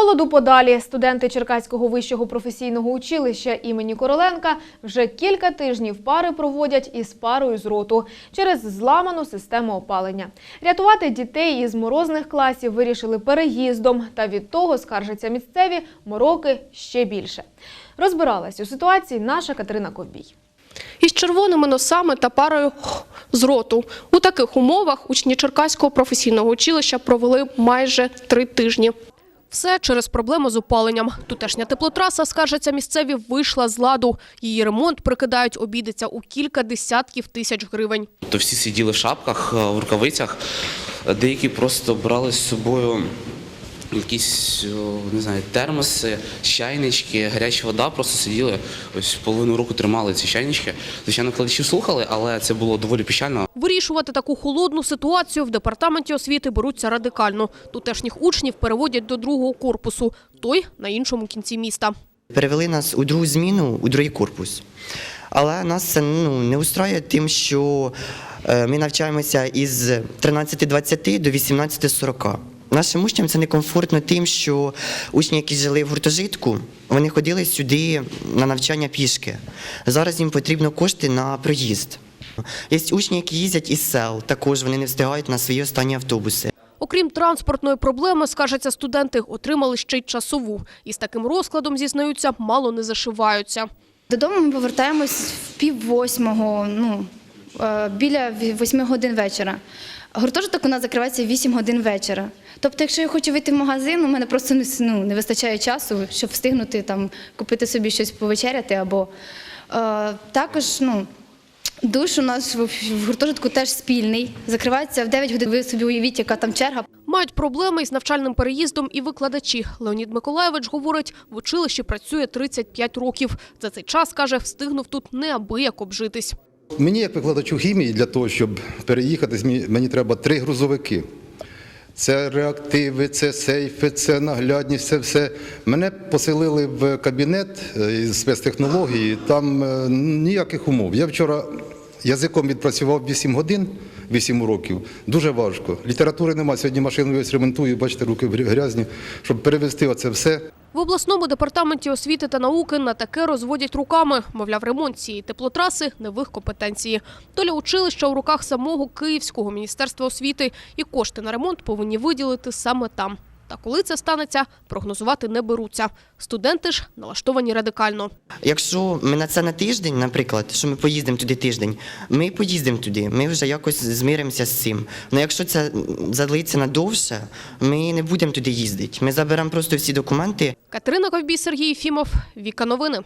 холоду подалі студенти Черкаського вищого професійного училища імені Короленка вже кілька тижнів пари проводять із парою з роту через зламану систему опалення. Рятувати дітей із морозних класів вирішили переїздом, та від того скаржаться місцеві мороки ще більше. Розбиралась у ситуації наша Катерина Ковбій. Із червоними носами та парою з роту. У таких умовах учні Черкаського професійного училища провели майже три тижні. Все через проблему з опаленням. Тутешня теплотраса, скаржаться місцеві, вийшла з ладу. Її ремонт, прикидають, обійдеться у кілька десятків тисяч гривень. То всі сиділи в шапках, е, в рукавицях. Деякі просто брали з собою якісь не знаю, термоси, чайнички, гаряча вода, просто сиділи, ось половину року тримали ці чайнички. Звичайно, кладачів слухали, але це було доволі печально. Вирішувати таку холодну ситуацію в департаменті освіти беруться радикально. Тутешніх учнів переводять до другого корпусу, той на іншому кінці міста. Перевели нас у другу зміну, у другий корпус. Але нас це ну, не устраює тим, що е, ми навчаємося із 13.20 до 18.40. Нашим учням це некомфортно тим, що учні, які жили в гуртожитку, вони ходили сюди на навчання пішки. Зараз їм потрібно кошти на проїзд. Є учні, які їздять із сел, також вони не встигають на свої останні автобуси. Окрім транспортної проблеми, скажеться студенти, отримали ще й часову. І з таким розкладом, зізнаються, мало не зашиваються. Додому ми повертаємось в пів восьмого, ну, біля ві- восьми годин вечора. Гуртожиток у нас закривається в 8 годин вечора. Тобто, якщо я хочу вийти в магазин, у мене просто не, ну, не вистачає часу, щоб встигнути там, купити собі щось повечеряти. Або е, також ну, душ у нас в, в гуртожитку теж спільний. Закривається в 9 годин. Ви собі уявіть, яка там черга. Мають проблеми із навчальним переїздом і викладачі. Леонід Миколаєвич говорить, в училищі працює 35 років. За цей час, каже, встигнув тут неабияк обжитись. Мені, як викладачу хімії, для того, щоб переїхати, мені треба три грузовики. Це реактиви, це сейфи, це наглядність, це все. Мене поселили в кабінет е, із спецтехнології, там е, ніяких умов. Я вчора язиком відпрацював 8 годин, 8 років. Дуже важко. Літератури немає. Сьогодні машину ремонтую, бачите, руки грязні, щоб перевести оце все. В обласному департаменті освіти та науки на таке розводять руками. Мовляв, ремонт цієї теплотраси не в їх компетенції. Доля училища у руках самого Київського міністерства освіти, і кошти на ремонт повинні виділити саме там. Та коли це станеться, прогнозувати не беруться. Студенти ж налаштовані радикально. Якщо ми на це на тиждень, наприклад, що ми поїздимо туди тиждень, ми поїздимо туди, ми вже якось змиримося з цим. Але якщо це задлиться надовше, ми не будемо туди їздити. Ми заберемо просто всі документи, Катерина Ковбій, Сергій Фімов, Віка Новини.